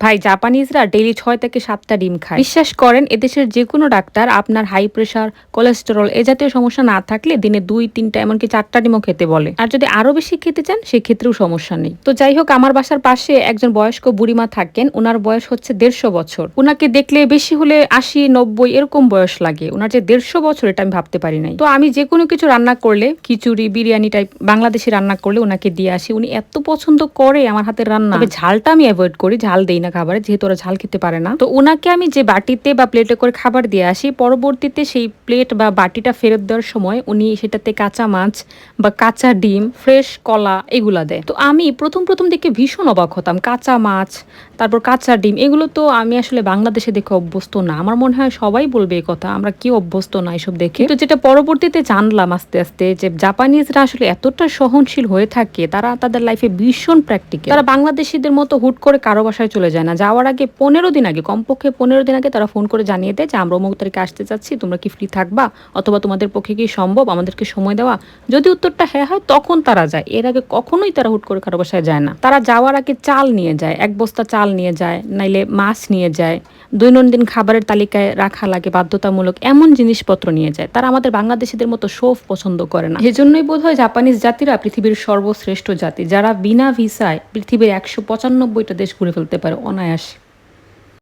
ভাই, জাপানিজরা ডেইলি ছয় থেকে সাতটা ডিম খায়। বিশ্বাস করেন, এদেশের যে কোনো ডাক্তার আপনার হাই প্রেশার কোলেস্টেরল এ জাতীয় সমস্যা না থাকলে দিনে দুই, তিনটা, এমনকি চারটা ডিমও খেতে বলে। আর যদি আরও বেশি খেতে চান, সেক্ষেত্রেও সমস্যা নেই। তো যাই হোক, আমার বাসার পাশে একজন বয়স্ক বুড়িমা থাকেন। ওনার বয়স হচ্ছে দেড়শো বছর। ওনাকে দেখলে বেশি হলে আশি, নব্বই এরকম বয়স লাগে। ওনার যে দেড়শো বছর, এটা আমি ভাবতে পারি নাই। তো আমি যে কোনো কিছু রান্না করলে, খিচুড়ি, বিরিয়ানি টাইপ বাংলাদেশি রান্না করলে ওনাকে দিয়ে আসি। উনি এত পছন্দ করে আমার হাতের রান্না। ঝালটা আমি অ্যাভয়েড করি, ঝাল দেই না। খাবারে, যেহেতু ওরা ঝাল খেতে পারে না। তো ওনাকে আমি যে বাটিতে বা প্লেটে করে খাবার দিয়ে আসি, পরবর্তীতে সেই প্লেট বা বাটিটা ফেরত দেওয়ার সময় উনি সেটাতে কাঁচা মাছ বা কাঁচা ডিম ফ্রেশ কলা এগুলা দেয়। তো আমি প্রথম প্রথম দিকে ভীষণ অবাক হতাম। কাঁচা মাছ, তারপর কাঁচা ডিম, এগুলো তো আমি আসলে বাংলাদেশে দেখে অভ্যস্ত না। আমার মনে হয় সবাই বলবে এই কথা, আমরা কি অভ্যস্ত না এসব দেখে? তো যেটা পরবর্তীতে জানলাম আস্তে আস্তে যে জাপানিজরা আসলে এতটা সহনশীল হয়ে থাকে, তারা তাদের লাইফে ভীষণ প্র্যাকটিক্যাল তারা বাংলাদেশিদের মতো হুট করে কারও বাসায় চলে যায়। না যাওয়ার আগে পনেরো দিন আগে, কমপক্ষে পনেরো দিন আগে তারা ফোন করে জানিয়ে দেয় যে, আমরা অমুক তারিখে আসতে চাচ্ছি, তোমরা কি ফ্রি থাকবা? অথবা তোমাদের পক্ষে কি সম্ভব? আমাদেরকে সময় দেওয়া? যদি উত্তরটা হ্যাঁ হয়, তখন তারা যায়। এর আগে কখনোই তারা হুট করে কারও বাসায় যায় না। তারা যাওয়ার আগে চাল নিয়ে যায়, এক বস্তা চাল নিয়ে যায়, নাইলে মাছ নিয়ে যায়, দৈনন্দিন খাবারের তালিকায় রাখা লাগে, বাধ্যতামূলক এমন জিনিসপত্র নিয়ে যায়। তারা আমাদের বাংলাদেশিদের মতো শোফ পছন্দ করে না। সেজন্যই বোধ হয় জাপানিজ জাতিরা পৃথিবীর সর্বশ্রেষ্ঠ জাতি, যারা বিনা ভিসায় পৃথিবীর একশো পঁচানব্বইটা দেশ ঘুরে ফেলতে পারে। অনায়াসে।